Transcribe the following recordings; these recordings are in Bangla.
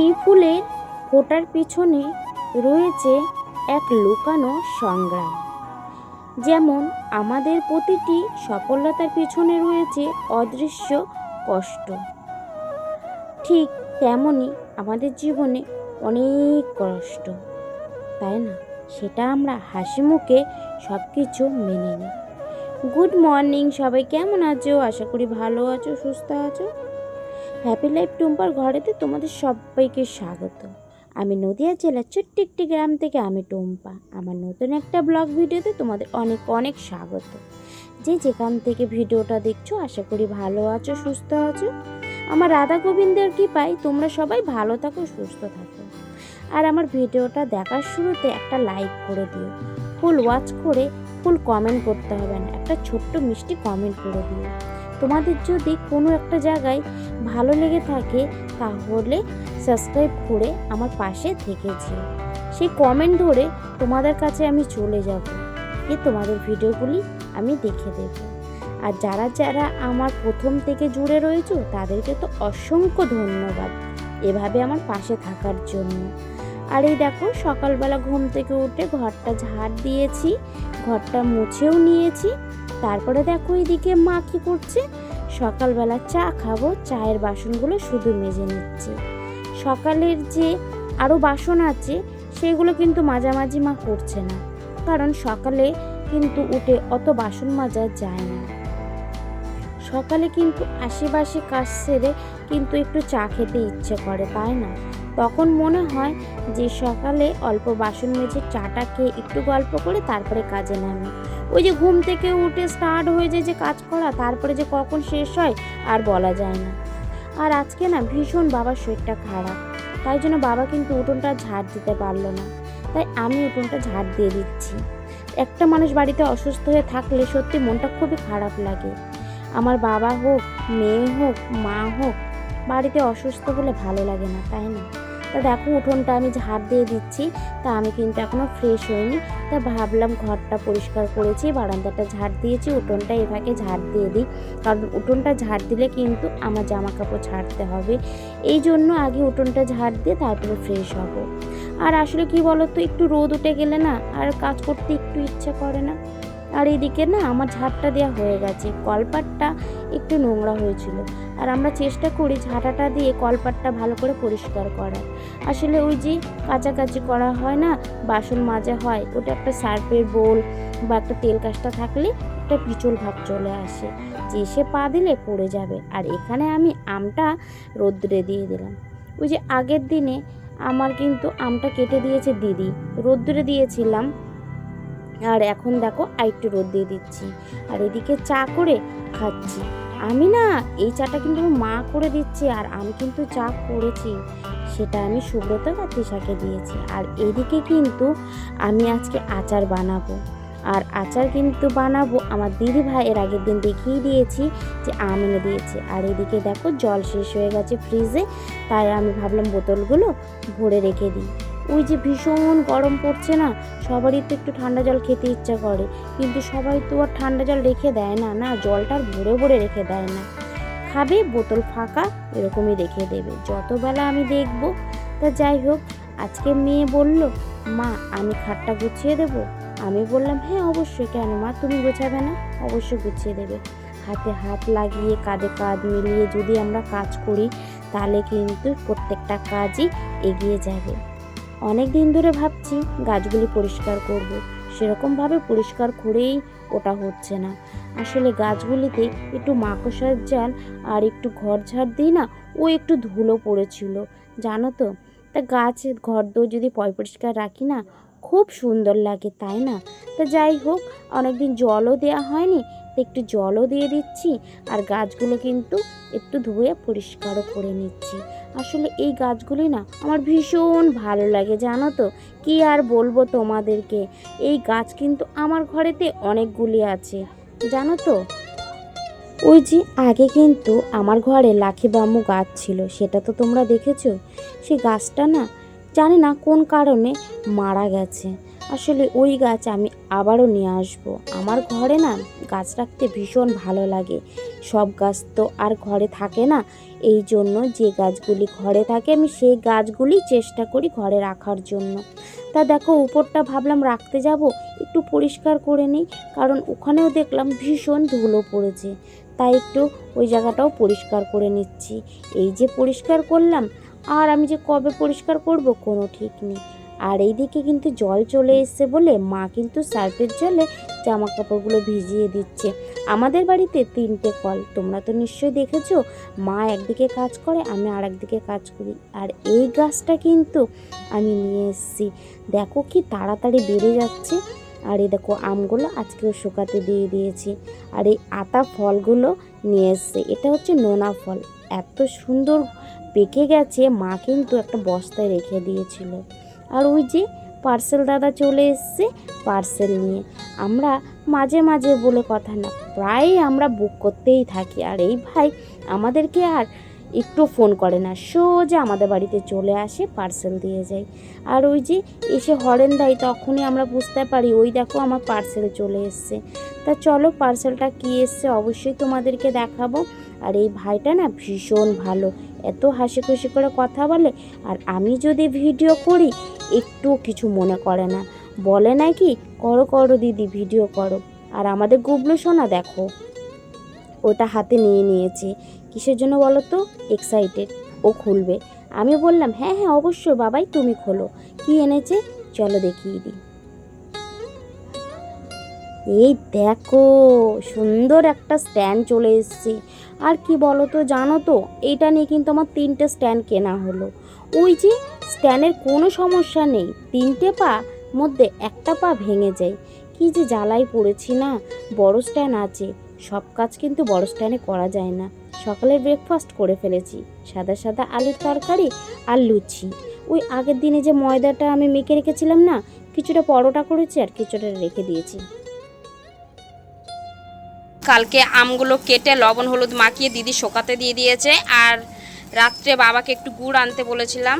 প্রতিটি ফুলের ফোটার পিছনে রয়েছে এক লুকানো সংগ্রাম। যেমন আমাদের প্রতিটি সফলতার পিছনে রয়েছে অদৃশ্য কষ্ট। ঠিক তেমনই আমাদের জীবনে অনেক কষ্ট, তাই না? সেটা আমরা হাসি মুখে সব কিছু মেনে নিই। গুড মর্নিং, সবাই কেমন আছো? আশা করি ভালো আছো, সুস্থ আছো। হ্যাপি লাইফ টুম্পার ঘরেতে তোমাদের সবাইকে স্বাগত। আমি নদিয়া জেলার ছোট্ট একটি গ্রাম থেকে আমি টুম্পা। আমার নতুন একটা ব্লগ ভিডিওতে তোমাদের অনেক অনেক স্বাগত। যে যেখান থেকে ভিডিওটা দেখছ, আশা করি ভালো আছো, সুস্থ আছো। আমার রাধা গোবিন্দের কৃপায় তোমরা সবাই ভালো থাকো, সুস্থ থাকো। আর আমার ভিডিওটা দেখার শুরুতে একটা লাইক করে দিও। ফুল ওয়াচ করে, ফুল কমেন্ট করতে হবে না, একটা ছোট্ট মিষ্টি কমেন্ট করে দিও। তোমাদের যদি কোনো একটা জায়গায় ভালো লেগে থাকে, তাহলে সাবস্ক্রাইব করে আমার পাশে থেকেছি। সেই কমেন্ট ধরে তোমাদের কাছে আমি চলে যাব। যে তোমাদের ভিডিওগুলি আমি দেখে দেব। আর যারা যারা আমার প্রথম থেকে জুড়ে রয়েছে, তাদেরকে তো অসংখ্য ধন্যবাদ। এভাবে আমার পাশে থাকার জন্য। আর এই দেখো, সকালবেলা ঘুম থেকে উঠে ঘরটা ঝাড় দিয়েছি, ঘরটা মুছেও নিয়েছি। তারপরে দেখো এদিকে মা কি করছে, সকালবেলা চা খাব, চায়ের বাসনগুলো শুধু মেজে নিচ্ছে। সকালের যে আরও বাসন আছে, সেগুলো কিন্তু মাঝামাঝি মা করছে না, কারণ সকালে কিন্তু উঠে অত বাসন মাজা যায় না। সকালে কিন্তু আশেপাশে কাজ সেরে কিন্তু একটু চা খেতে ইচ্ছে করে, তাই না? তখন মনে হয় যে সকালে অল্প বাসন মেজে চাটা খেয়ে একটু গল্প করে তারপরে কাজে নামে। ওই যে ঘুম থেকে উঠে স্টার্ট হয়ে যায় যে কাজ করা, তারপরে যে কখন শেষ হয় আর বলা যায় না। আর আজকে না ভীষণ বাবার শরীরটা খারাপ, তাই জন্য বাবা কিন্তু উঠোনটা ঝাড় দিতে পারল না। তাই আমি উঠোনটা ঝাড় দিয়ে দিচ্ছি। একটা মানুষ বাড়িতে অসুস্থ হয়ে থাকলে সত্যি মনটা খুবই খারাপ লাগে। আমার বাবা হোক, মেয়ে হোক, মা হোক বাড়িতে অসুস্থ হলে ভালো লাগে না, তাই না? তা দেখো, উঠোনটা আমি ঝাড় দিয়ে দিচ্ছি, তা আমি কিন্তু এখনও ফ্রেশ হইনি। তা ভাবলাম ঘরটা পরিষ্কার করেছি, বারান্দাটা ঝাড় দিয়েছি, উঠোনটা এভাবে ঝাড় দিয়ে দিই। কারণ উঠোনটা ঝাড় দিলে কিন্তু আমার জামা কাপড় ছাড়তে হবে। এই জন্য আগে উঠোনটা ঝাড় দিয়ে তারপরে ফ্রেশ হব। আর আসলে কি বলতো, একটু রোদ উঠে গেলে না, আর কাজ করতে একটু ইচ্ছা করে না। আর এইদিকে না, আমার ঝাড়টা দেওয়া হয়ে গেছে। কলপাটটা একটু নোংরা হয়েছিল। আর আমরা চেষ্টা করি ঝাঁটাটা দিয়ে কলপাটটা ভালো করে পরিষ্কার করার। আসলে ওই যে কাচাকাচি করা হয় না, বাসন মাজা হয়, ওটা একটা সার্ফের বোল বা একটা তেল কাজটা থাকলে একটা পিচল ভাব চলে আসে। যে সে পা দিলে পড়ে যাবে। আর এখানে আমি আমটা রোদ্রে দিয়ে দিলাম। ওই যে আগের দিনে আমার কিন্তু আমটা কেটে দিয়েছে দিদি। রোদ্রে দিয়েছিলাম আর এখন দেখো আরেকটু রোদ দিয়ে দিচ্ছি। আর এদিকে চা করে খাচ্ছি। আমি না, এই চাটা কিন্তু মা করে দিচ্ছে, আর আমি কিন্তু চা করেছি। সেটা আমি সুব্রত বা তৃষাকে দিয়েছি। আর এদিকে কিন্তু আমি আজকে আচার বানাবো। আর আচার কিন্তু বানাবো আমার দিদি ভাই, এর আগের দিন দেখিয়ে দিয়েছি যে আম এনে দিয়েছে। আর এদিকে দেখো, জল শেষ হয়ে গেছে ফ্রিজে, তাই আমি ভাবলাম বোতলগুলো ভরে রেখে দিই। ওই যে ভীষণ গরম পড়ছে না, সবারই তো একটু ঠান্ডা জল খেতে ইচ্ছা করে। কিন্তু সবাই তো আর ঠান্ডা জল রেখে দেয় না না, জলটা ভরে ভরে রেখে দেয় না। খাবে, বোতল ফাঁকা, এরকমই রেখে দেবে। যতবেলা আমি দেখব, তা যাই হোক, আজকে মেয়ে বলল, মা, আমি খাটটা গুছিয়ে দেব? আমি বললাম হ্যাঁ অবশ্যই, কেন মা, তুমি গোছাবে না? অবশ্যই গুছিয়ে দেবে। হাতে হাত লাগিয়ে কাঁধে কাঁধ মিলিয়ে যদি আমরা কাজ করি, তাহলে কিন্তু প্রত্যেকটা কাজই এগিয়ে যাবে। অনেক দিন ধরে ভাবছি গাছগুলি পরিষ্কার করব। সেরকমভাবে পরিষ্কার করেই ওটা হচ্ছে না। আসলে গাছগুলিতে একটু মাকড়সার জাল আর একটু ঘর ঝাড় দিই না, ও একটু ধুলো পড়েছিল। জানো তো, তা গাছের ঘর দো যদি পয় পরিষ্কার রাখি না, খুব সুন্দর লাগে, তাই না? তা যাই হোক, অনেকদিন জলও দেওয়া হয়নি একটু জলও দিয়ে দিচ্ছি আর গাছগুলো কিন্তু একটু ধুয়ে পরিষ্কারও করে নিচ্ছি। আসলে এই গাছগুলি না আমার ভীষণ ভালো লাগে, জানো তো? কি আর বলব তোমাদেরকে? এই গাছ কিন্তু আমার ঘরেতে অনেকগুলি আছে, জানো তো? ওই যে আগে কিন্তু আমার ঘরে লাখি বাম্বু গাছ ছিল, সেটা তো তোমরা দেখেছ? সে গাছটা না জানি না কোন কারণে মারা গেছে। আসলে ওই গাছ আমি আবারও নিয়ে আসব। আমার ঘরে না গাছ রাখতে ভীষণ ভালো লাগে। সব গাছ তো আর ঘরে থাকে না। এই জন্য যে গাছগুলি ঘরে থাকে, আমি সেই গাছগুলি চেষ্টা করি ঘরে রাখার জন্য। তা দেখো, উপরটা ভাবলাম রাখতে যাব। একটু পরিষ্কার করে নিই, কারণ ওখানেও দেখলাম ভীষণ ধুলো পড়েছে। তাই একটু ওই জায়গাটাও পরিষ্কার করে নিচ্ছি। এই যে পরিষ্কার করলাম, আর আমি যে কবে পরিষ্কার করব কোনো ঠিক নেই। আর এইদিকে কিন্তু জল চলে এসছে বলে মা কিন্তু সার্ফের জলে জামা কাপড়গুলো ভিজিয়ে দিচ্ছে। আমাদের বাড়িতে তিনটে কল, তোমরা তো নিশ্চয়ই দেখেছ, মা একদিকে কাজ করে, আমি আর একদিকে কাজ করি। আর এই গাছটা কিন্তু আমি নিয়ে এসেছি। দেখো কি তাড়াতাড়ি বেড়ে যাচ্ছে। আর এই দেখো আমগুলো আজকেও শুকাতে দিয়ে দিয়েছি। আর এই আতা ফলগুলো নিয়ে এসছে। এটা হচ্ছে নোনা ফল। এত সুন্দর পেকে গেছে, মা কিন্তু একটা বস্তায় রেখে দিয়েছিল। আর ওই যে পার্সেল দাদা চলে এসছে পার্সেল নিয়ে। আমরা মাঝে মাঝে বলে কথা না প্রায় আমরা বুক করতেই থাকি। আর এই ভাই আমাদেরকে আর একটু ফোন করে না, সোজা আমাদের বাড়িতে চলে আসে পার্সেল দিয়ে যায়। আর ওই যে এসে হরেন দেয় তখনই আমরা বুঝতে পারি, ওই দেখো আমার পার্সেল চলে এসছে। তা চলো পার্সেলটা কী এসছে অবশ্যই তোমাদেরকে দেখাবো। আর এই ভাইটা না ভীষণ ভালো এত হাসি খুশি করে কথা বলে, আর আমি যদি ভিডিও করি, একটু কিছু মনে করে না। বলে নাকি করো করো দিদি, ভিডিও করো। আর আমাদের গুবলু সোনা, দেখো, ওটা হাতে নিয়ে নিয়েছে। কিসের জন্য বলো তো? এক্সাইটেড ও খুলবে। আমি বললাম হ্যাঁ হ্যাঁ অবশ্যই, বাবাই, তুমি খোলো। কি এনেছে? চলো দেখিয়ে দিই। এই দেখো, সুন্দর একটা স্ট্যান্ড চলে এসছে। আর কি বলো তো জানো তো এইটা নিয়ে কিন্তু আমার তিনটে স্ট্যান্ড কেনা হলো। ওই যে স্ট্যান্ডের কোনো সমস্যা নেই, তিনটে পা মধ্যে একটা পা ভেঙে যায়। কি যে জ্বালাই পড়েছি না, বড় স্ট্যান্ড আছে। সব কাজ কিন্তু বড় স্ট্যান্ডে করা যায় না। সকালে ব্রেকফাস্ট করে ফেলেছি, সাদা সাদা আলুর তরকারি আর লুচি। ওই আগের দিনে যে ময়দাটা আমি মেখে রেখেছিলাম না, কিছুটা পরোটা করেছি আর কিছুটা রেখে দিয়েছি। কালকে আমগুলো কেটে লবণ, হলুদ মাখিয়ে দিদি শোকাতে দিয়ে দিয়েছে। আর রাত্রে বাবাকে একটু গুড় আনতে বলেছিলাম।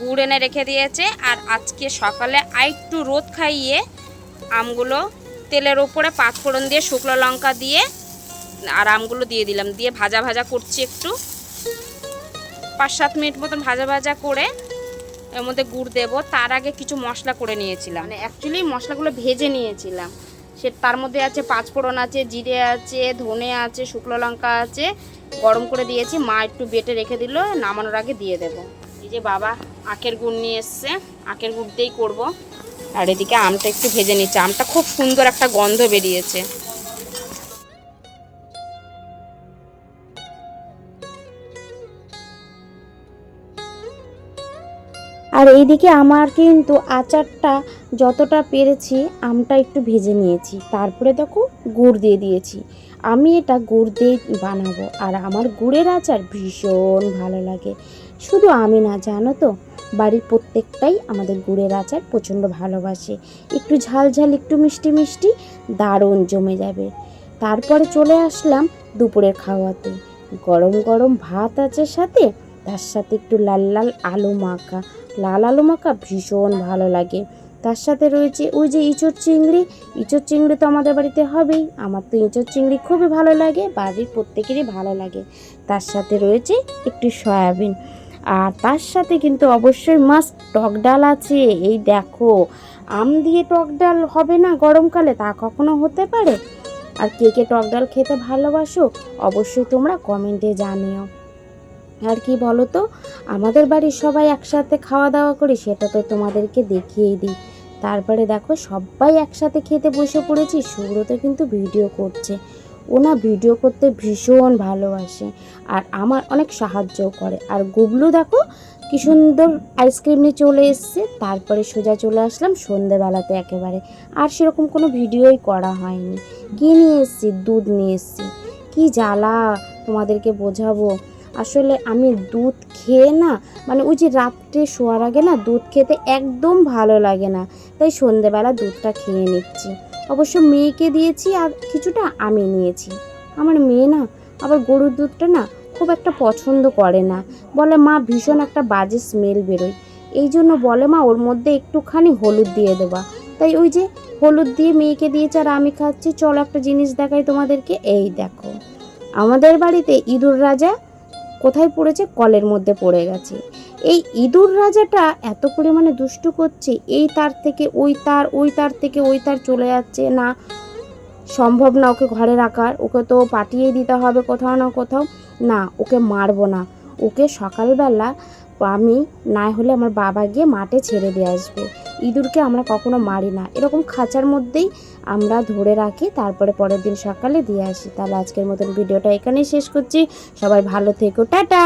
গুড় এনে রেখে দিয়েছে। আর আজকে সকালে আরেকটু রোদ খাইয়ে আমগুলো তেলের ওপরে পাঁচফোড়ন দিয়ে শুকনো লঙ্কা দিয়ে আর আমগুলো দিয়ে দিলাম। দিয়ে ভাজা ভাজা করছি একটু। পাঁচ সাত মিনিট মতন ভাজা ভাজা করে এর মধ্যে গুড় দেবো। তার আগে কিছু মশলা করে নিয়েছিলাম। মানে অ্যাকচুয়ালি মশলাগুলো ভেজে নিয়েছিলাম। সে তার মধ্যে আছে পাঁচফোড়ন আছে, জিরে আছে, ধনে আছে, শুকনো লঙ্কা আছে। গরম করে দিয়েছি, মা একটু বেটে রেখে দিল, নামানোর আগে দিয়ে দেব। এই যে বাবা, আখের গুড় নিয়ে এসছে। আখের গুড় দিয়েই করব। আর এদিকে আমটা একটু ভেজে নিচ্ছে। আমটা খুব সুন্দর একটা গন্ধ বেরিয়েছে। আর এইদিকে আমার কিন্তু আচারটা যতটা পেরেছি, আমটা একটু ভেজে নিয়েছি। তারপরে দেখো গুড় দিয়ে দিয়েছি। আমি এটা গুড় দিয়ে বানাবো। আর আমার গুড়ের আচার ভীষণ ভালো লাগে। শুধু আমি না, জানো তো? বাড়ির প্রত্যেকটাই আমাদের গুড়ের আচার প্রচণ্ড ভালোবাসে। একটু ঝাল ঝাল, একটু মিষ্টি মিষ্টি, দারুণ জমে যাবে। তারপরে চলে আসলাম দুপুরের খাওয়াতে। গরম গরম ভাত আছে সাথে তার সাথে একটু লাল লাল আলু মাখা। লাল আলু মাখা ভীষণ ভালো লাগে। তার সাথে রয়েছে ওই যে ইঁচড় চিংড়ি। ইঁচড় চিংড়ি তো আমাদের বাড়িতে হবেই। আমার তো ইঁচড় চিংড়ি খুবই ভালো লাগে, বাড়ির প্রত্যেকেরই ভালো লাগে। তার সাথে রয়েছে একটু সয়াবিন। আর তার সাথে কিন্তু অবশ্যই মাস্ট টক ডাল আছে। এই দেখো, আম দিয়ে টক ডাল হবে না গরমকালে? তা কখনো হতে পারে? আর কে কে টক ডাল খেতে ভালোবাসো? অবশ্যই তোমরা কমেন্টে জানিও। আর কি বলো তো আমাদের বাড়ির সবাই একসাথে খাওয়া দাওয়া করি, সেটা তো তোমাদেরকে দেখিয়েই দিই। তারপরে দেখো সবাই একসাথে খেতে বসে পড়েছি, সুব্রত কিন্তু ভিডিও করছে। ওনা ভিডিও করতে ভীষণ ভালোবাসে আর আমার অনেক সাহায্যও করে। আর গুবলু দেখো, কি সুন্দর আইসক্রিম নিয়ে চলে এসছে, তারপরে সোজা চলে আসলাম সন্ধেবেলাতে একেবারে। আর সেরকম কোনো ভিডিওই করা হয়নি। কী নিয়ে এসছি? দুধ নিয়ে এসছি। কী জ্বালা তোমাদেরকে বোঝাবো? আসলে আমি দুধ খেয়ে না মানে ওই যে রাত্রে শোয়ার আগে না দুধ খেতে একদম ভালো লাগে না, তাই সন্ধেবেলা দুধটা খেয়ে নিচ্ছি। অবশ্য মেয়েকে দিয়েছি আর কিছুটা আমি নিয়েছি। আমার মেয়ে না, আবার গরুর দুধটা না খুব একটা পছন্দ করে না। বলে, মা, ভীষণ একটা বাজে স্মেল বেরোয়। এই জন্য বলে, মা, ওর মধ্যে একটুখানি হলুদ দিয়ে দেবা। তাই ওই যে হলুদ দিয়ে মেয়েকে দিয়েছে আর আমি খাচ্ছি। চলো একটা জিনিস দেখাই তোমাদেরকে, এই দেখো। আমাদের বাড়িতে ইঁদুর রাজা কোথায় পড়েছে? কলের মধ্যে পড়ে গেছে। এই ইঁদুর রাজাটা এত পরিমাণে দুষ্টু করছে, এই তার থেকে ওই তার ওই তার থেকে ওই তার চলে যাচ্ছে না। সম্ভব না ওকে ঘরে রাখার, ওকে তো পাঠিয়ে দিতে হবে কোথাও না কোথাও। না, ওকে মারবো না। ওকে সকালবেলা আমি না হলে আমার বাবা গিয়ে মাঠে ছেড়ে দিয়ে আসবে। ইঁদুরকে আমরা কখনো মারি না। এরকম খাঁচার মধ্যেই আমরা ধরে রাখি, তারপরে পরের দিন সকালে দিয়ে আসি। তাহলে আজকের মতন ভিডিওটা এখানেই শেষ করছি। সবাই ভালো থেকো। টাটা!